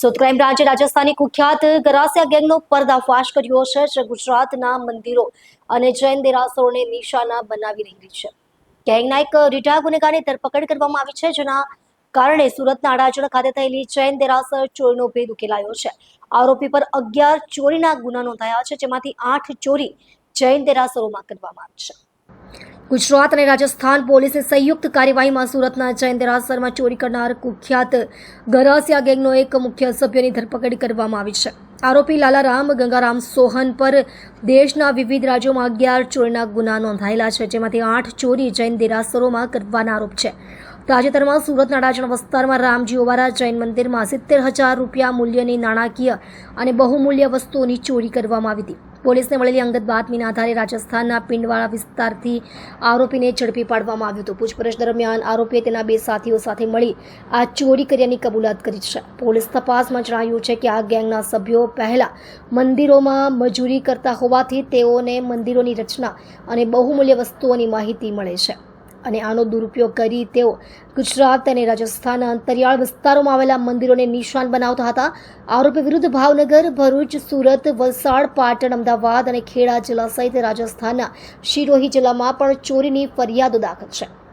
Surat crime Rajasthani કુખ્યાત ગરાસિયા ગેંગનો પર્દાફાશ કર્યો છે, જે ગુજરાતના મંદિરો અને જૈન દેરાસરોને નિશાના બનાવી રહી છે. ગેંગના એક રિટાયર ગુનેગારની ધરપકડ કરવામાં આવી છે, જેના કારણે સુરતના અડાજણ ખાતે થયેલી જૈન દેરાસર ચોરીનો ભેદ ઉકેલાયો છે. આરોપી પર અગિયાર ચોરીના ગુના નોંધાયા છે, જેમાંથી આઠ ચોરી જૈન દેરાસરોમાં કરવામાં આવી છે. ગુજરાત અને રાજસ્થાન પોલીસની સંયુક્ત કાર્યવાહીમાં સુરતના જૈન દેરાસરમાં ચોરી કરનાર કુખ્યાત ગરાસિયા ગેંગનો એક મુખ્ય સભ્યની ધરપકડ કરવામાં આવી છે. આરોપી લાલારામ ગંગારામ સોહન પર દેશના વિવિધ રાજ્યોમાં અગિયાર ચોરીના ગુના નોંધાયેલા છે, જેમાંથી આઠ ચોરી જૈન દેરાસરોમાં કરવાના આરોપ છે. તાજેતરમાં સુરતના અડાજણ વિસ્તારમાં રામજી ઓવારા જૈન મંદિરમાં સિત્તેર હજાર રૂપિયા મૂલ્યની નાણાકીય અને બહુમૂલ્ય વસ્તુઓની ચોરી કરવામાં આવી હતી. પોલીસને મળેલી અંગત બાતમીના આધારે રાજસ્થાનના પિંડવાળા વિસ્તારથી આરોપીને ઝડપી પાડવામાં આવ્યો હતો. પૂછપરછ દરમિયાન આરોપીએ તેના બે સાથીઓ સાથે મળી આ ચોરી કર્યાની કબૂલાત કરી છે. પોલીસ તપાસમાં જણાવ્યું છે કે આ ગેંગના સભ્યો પહેલા મંદિરોમાં મજૂરી કરતા હોવાથી તેઓને મંદિરોની રચના અને બહુમૂલ્ય વસ્તુઓની માહિતી મળે છે. અને આનો દુરુપયોગ કરી તેઓ ગુજરાત અને રાજસ્થાનના અંતરિયાળ વિસ્તારોમાં આવેલા મંદિરોને નિશાન બનાવતા હતા. આરોપી વિરુદ્ધ ભાવનગર, ભરૂચ, સુરત, વલસાડ, પાટણ, અમદાવાદ અને ખેડા જિલ્લા સહિત રાજસ્થાનના શિરોહી જિલ્લામાં પણ ચોરીની ફરિયાદો દાખલ છે.